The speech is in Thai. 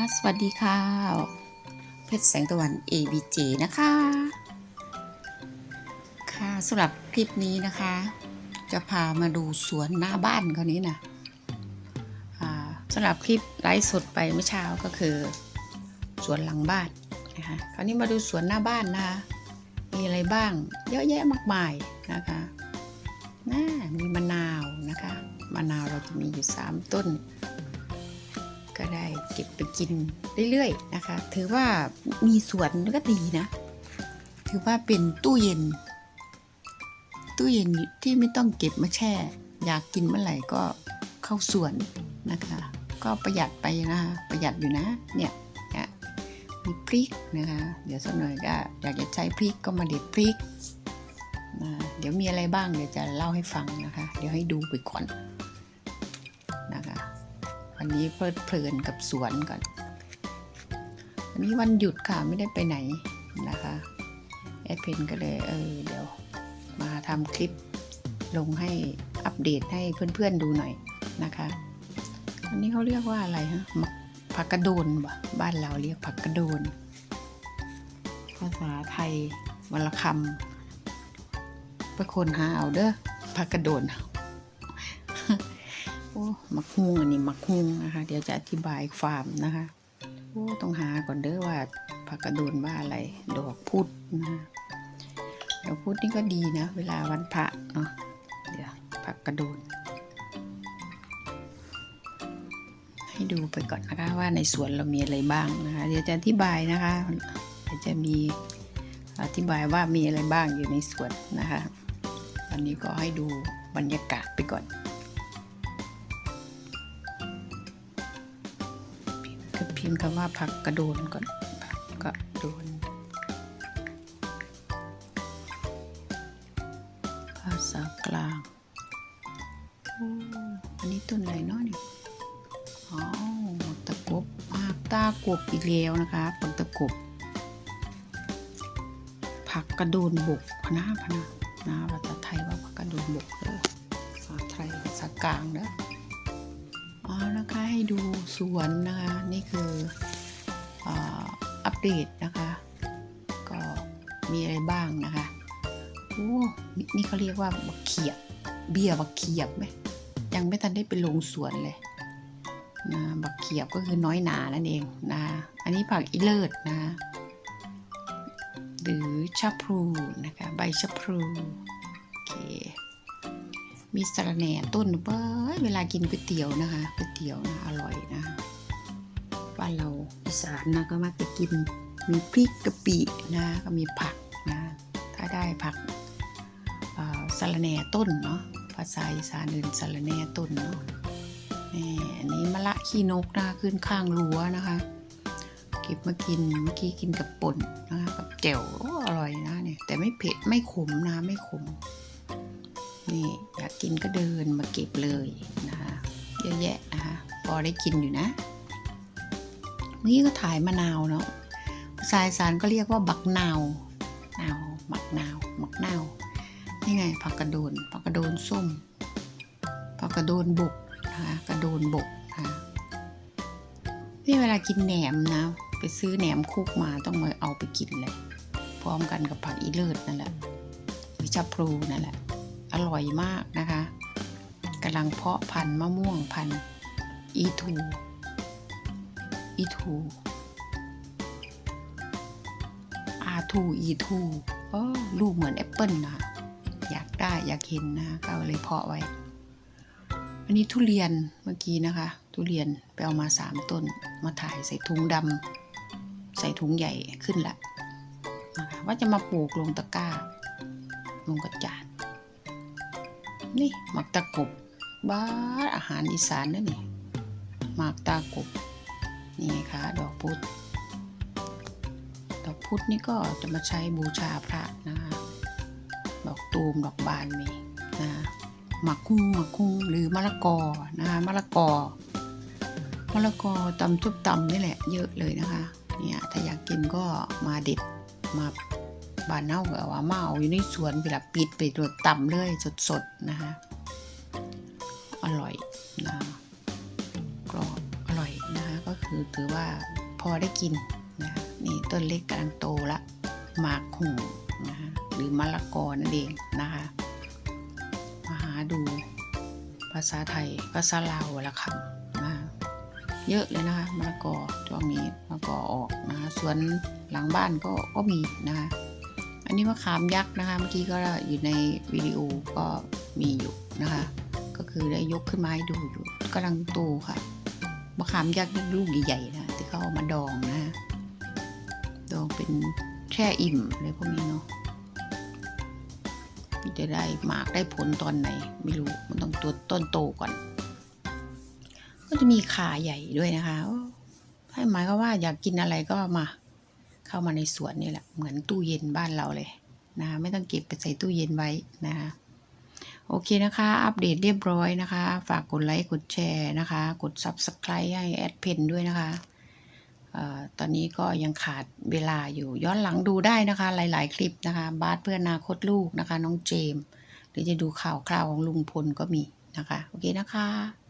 ค่ะ สวัสดีค่ะ เพชรแสงตะวัน ABJ นะคะ ค่ะสำหรับคลิปนี้นะคะ จะพามาดูสวนหน้าบ้านเขานี้นะสำหรับคลิปไลฟ์สดไปเมื่อเช้าก็คือ สวนหลังบ้านนะคะคราวนี้มาดูสวนหน้าบ้านนะคะ มีอะไรบ้างเยอะแยะมากมายนะคะน่ามีมะนาวนะคะ มะนาวเราจะมีอยู่ 3 ต้น เก็บไปกินเรื่อยๆนะคะ ถือว่ามีสวนก็ดีนะ ถือว่าเป็นตู้เย็น ตู้เย็นที่ไม่ต้องเก็บมาแช่ อยากกินเมื่อไหร่ก็เข้าสวนนะคะ ก็ประหยัดไปนะคะประหยัดอยู่นะเนี่ยเนี่ยมีพริกนะคะ เดี๋ยวสักหน่อยก็อยากจะใช้พริกก็มาเด็ดพริกนะเดี๋ยวมีอะไรบ้างเดี๋ยวจะเล่าให้ฟังนะคะ เดี๋ยวให้ดูไปก่อน วันนี้เพลิดเพลินกับสวนก่อนวันนี้วันหยุดค่ะไม่ได้ไปไหนนะคะแอดเพนก็เลยเออเดี๋ยวมาทำคลิปลงให้อัปเดตให้เพื่อนๆดูหน่อยนะคะอันนี้เขาเรียกว่าอะไรฮะมักผักกระโดนบ่บ้านเราเรียกผักกระโดนภาษาไทยวันละคำไปคนหาเอาเด้อผักกระโดน อ้มักฮุงอันนี้มักฮุงนะคะ เดี๋ยวจะอธิบายฟาร์มนะคะโอ้ต้องหาก่อนเด้อว่าผักกระโดนว่าอะไร ดอกพุธนะคะดอกพุธนี่ก็ดีนะ เวลาวันพระเนาะเดี๋ยวผักกระโดน ให้ดูไปก่อนนะคะว่าในสวนเรามีอะไรบ้างนะคะ เดี๋ยวจะอธิบายนะคะเดี๋ยวจะมีอธิบายว่ามีอะไรบ้างอยู่ในสวนนะคะ ตอนนี้ก็ให้ดูบรรยากาศไปก่อน ก็พิมพ์คำว่าผักกระโดนก่อนผักกระโดน ภาษากลางอันนี้ต้นอะไรเนาะนี่อ๋อตะกบหากตากบอีกแล้วนะคะผักตะกบ ผักกระโดนบกพนาพนานะภาษาไทยว่าผักกระโดนบกเลยภาษาไทยภาษากลางเนอะ อ๋อนะคะให้ดูสวนนะคะนี่คืออัปเดตนะคะ ก็มีอะไรบ้างนะคะโอ้นี่นี่เขาเรียกว่าบักเขียบ เบี้ยบักเขียบไหมยังไม่ทันได้ไปลงสวนเลยนะบักเขียบก็คือน้อยหนานั่นเองนะอันนี้ผักอีเลิศนะหรือชะพลูนะคะใบชะพลูโอเค มีสะระแหน่ต้นเบ้ยเวลากินก๋วยเตี๋ยวนะคะก๋วยเตี๋ยวนะอร่อยนะบ้านเราอีสานนะก็มักจะกินมีพริกกะปินะก็มีผักนะถ้าได้ผักสะระแหน่ต้นเนาะภาษาอีสานเดินสะระแหน่ต้นเนาะนี่อันนี้มะละขี้นกนะคะขึ้นข้างรั้วนะคะเก็บมากินเมื่อกี้กินกับป่นนะคะกับแจ่วอร่อยนะเนี่ยแต่ไม่เผ็ดไม่ขมนะไม่ขม นี่อยากกินก็เดินมาเก็บเลยนะคะเยอะแยะนะคะพอได้กินอยู่นะเมื่อกี้ก็ถ่ายมะนาวเนาะภาษาอีสานก็เรียกว่าบักนาวนาวบักนาวบักนาวนี่ไงผักกระโดนผักกระโดนส้มผักกระโดนบกนะคะกระโดนบกนะคะนี่เวลากินแหนมนะ ไปซื้อแหนมคุกมาต้องมาเอาไปกินเลย พร้อมกันกับผักอีเลิศนั่นแหละหรือชะพลูนั่นแหละ อร่อยมากนะคะกำลังเพาะพันธุ์มะม่วงพันธุ์อีทูอีทูอาทูอีทูก็ลูกเหมือนแอปเปิลนะอยากได้อยากเห็นนะก็เลยเพาะไว้ อันนี้ทุเรียนเมื่อกี้นะคะ ทุเรียนไปเอามาสามต้นมาถ่ายใส่ถุงดำใส่ถุงใหญ่ขึ้นละนะคะว่าจะมาปลูกลงตะกร้าลงกระจาด นี่หมักตะกบบ้าอาหารอีสานนั่นนี่หมักตะกบนี่ไงคะดอกพุธดอกพุธนี่ก็จะมาใช้บูชาพระนะคะดอกตูมดอกบานมีนะหมักคุ้งหมักคุ้งหรือมะละกอนะคะมะละกอมะละกอตำทุบตำนี่แหละเยอะเลยนะคะเนี่ยถ้าอยากกินก็มาเด็ดมา บ้านเน่าก็เอามาเอาอยู่ในสวนเวลาปิดไปตัวต่ำเลยสดๆนะคะอร่อยนะกรอบอร่อยนะคะก็คือถือว่าพอได้กินนะนี่ต้นเล็กกำลังโตละหมากหุ่งนะคะหรือมะละกอนั่นเองนะคะมาหาดูภาษาไทยภาษาลาวละคำนะะเยอะเลยนะคะมะละกอช่วงนี้มะละกอออกนะคะสวนหลังบ้านก็ก็มีนะคะ อันนี้มะขามยักษ์นะคะ เมื่อกี้ก็อยู่ในวิดีโอก็มีอยู่นะคะ ก็คือได้ยกขึ้นมาให้ดูอยู่กำลังโตค่ะมะขามยักษ์นี่ลูกใหญ่ๆนะที่เขาเอามาดองนะดองเป็นแช่อิ่มอะไรพวกนี้เนาะจะได้หมากได้ผลตอนไหน ไม่รู้มันต้องตัวต้นโตก่อน ก็จะมีขาใหญ่ด้วยนะคะให้หมายก็ว่าอยากกินอะไรก็มา เข้ามาในสวนนี่แหละเหมือนตู้เย็นบ้านเราเลยนะคะไม่ต้องเก็บไปใส่ตู้เย็นไว้นะคะโอเคนะคะ อัปเดตเรียบร้อยนะคะ ฝากกดไลค์ กดแชร์นะคะ กด Subscribe ให้แอดเพนด้วยนะคะออตอนนี้ก็ยังขาดเวลาอยู่ย้อนหลังดูได้นะคะ หลาย ๆ คลิปนะคะ บาสเพื่อนาคตลูกนะคะ น้องเจมหรือจะดูข่าวคราวของลุงพลก็มีนะคะ โอเคนะคะ